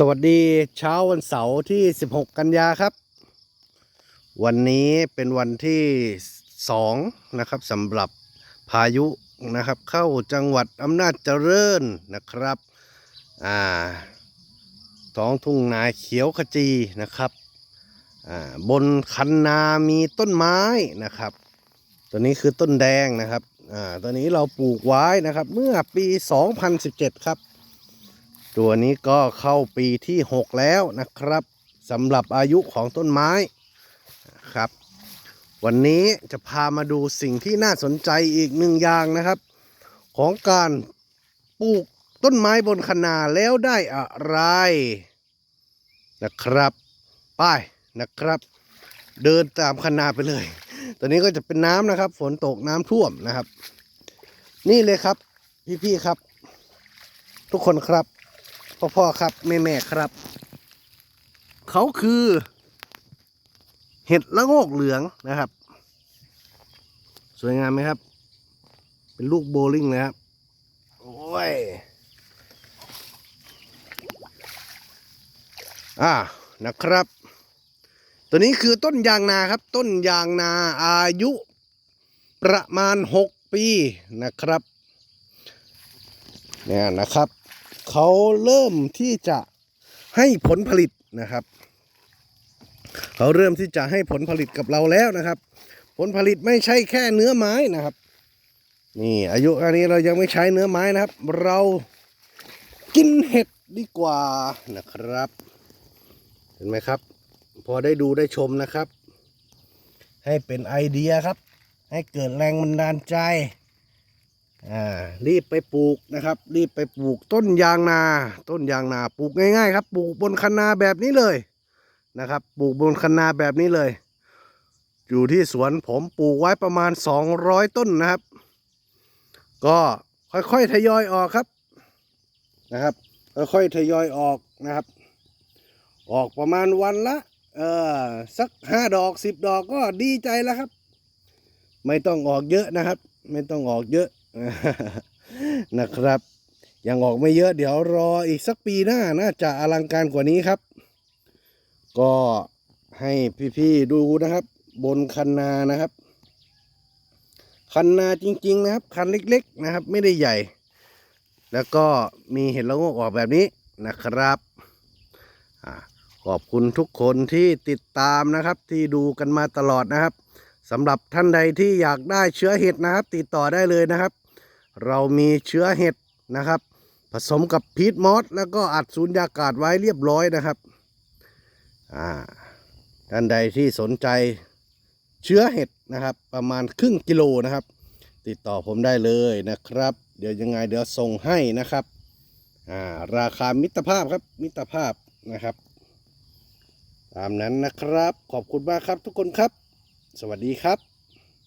สวัสดีเช้าวันเสาร์ที่ 16 กันยาครับ วันนี้เป็นวันที่ 2 นะครับสำหรับพายุนะครับ เข้าจังหวัดอำนาจเจริญนะครับอ่าท้องทุ่งนาเขียวขจีนะครับอ่าบนคันนามีต้นไม้นะครับ ตัวนี้คือต้นแดงนะครับอ่าตัวนี้เราปลูกไว้นะครับเมื่อปี 2017 ครับ ตัวนี้ก็เข้าปีที่ 6 แล้วนะครับสำหรับอายุของต้นไม้ครับ วันนี้จะพามาดูสิ่งที่น่าสนใจอีกหนึ่งอย่างนะครับ ของการปลูกต้นไม้บนคะนาแล้วได้อะไร นะครับไป้ายนะครับ เดินตามคะนาไปเลย ตอนนี้ก็จะเป็นน้ำนะครับ ฝนตกน้ำท่วมนะครับ นี่เลยครับ พี่ๆครับ ทุกคนครับ พ่อพ่อครับ แม่แม่ครับ เขาคือ เห็ดละโงกเหลืองนะครับ สวยงามไหมครับ เป็นลูกโบลิ่งนะครับ โอ้ย อ่านะครับ ตัวนี้คือต้นยางนาครับ ต้นยางนาอายุประมาณ 6 ปีนะครับเนี่ยนะครับ เขาเริ่มที่จะให้ผลผลิตนะครับ เขาเริ่มที่จะให้ผลผลิตกับเราแล้วนะครับ ผลผลิตไม่ใช่แค่เนื้อไม้นะครับ นี่อายุอันนี้เรายังไม่ใช้เนื้อไม้นะครับ เรากินเห็ดดีกว่านะครับ เห็นไหมครับ พอได้ดูได้ชมนะครับ ให้เป็นไอเดียครับ ให้เกิดแรงบันดาลใจ รีบไปปลูกนะครับ รีบไปปลูกต้นยางนา ต้นยางนาปลูกง่ายๆครับ ปลูกบนคันนาแบบนี้เลยนะครับ ปลูกบนคันนาแบบนี้เลย อยู่ที่สวนผมปลูกไว้ประมาณ 200 ต้นนะครับ ก็ค่อยๆทยอยออกครับนะครับ ค่อยๆทยอยออกนะครับ ออกประมาณวันละเออสักห้าดอกสิบดอกก็ดีใจแล้วครับ ไม่ต้องออกเยอะนะครับ ไม่ต้องออกเยอะ นะครับ ยังออกไม่เยอะเดี๋ยวรออีกสักปีหน้าน่าจะอลังการกว่านี้ครับ ก็ให้พี่ๆดูนะครับ บนคันนานะครับ คันนาจริง ๆ นะครับ คันเล็ก ๆ นะครับ ไม่ได้ใหญ่ แล้วก็มีเห็ดละโงกออกแบบนี้นะครับขอบคุณทุกคนที่ติดตามนะครับ ที่ดูกันมาตลอดนะครับสำหรับท่านใดที่อยากได้เชื้อเห็ดนะครับ ติดต่อได้เลยนะครับ เรามีเชื้อเห็ดนะครับ ผสมกับพีทมอสแล้วก็อัดสูญญากาศไว้เรียบร้อยนะครับอ่าท่านใดที่สนใจเชื้อเห็ดนะครับ ประมาณครึ่งกิโลนะครับ ติดต่อผมได้เลยนะครับ เดี๋ยวยังไงเดี๋ยวส่งให้นะครับอ่าราคามิตรภาพครับมิตรภาพนะครับ ตามนั้นนะครับขอบคุณมากครับทุกคนครับ สวัสดีครับ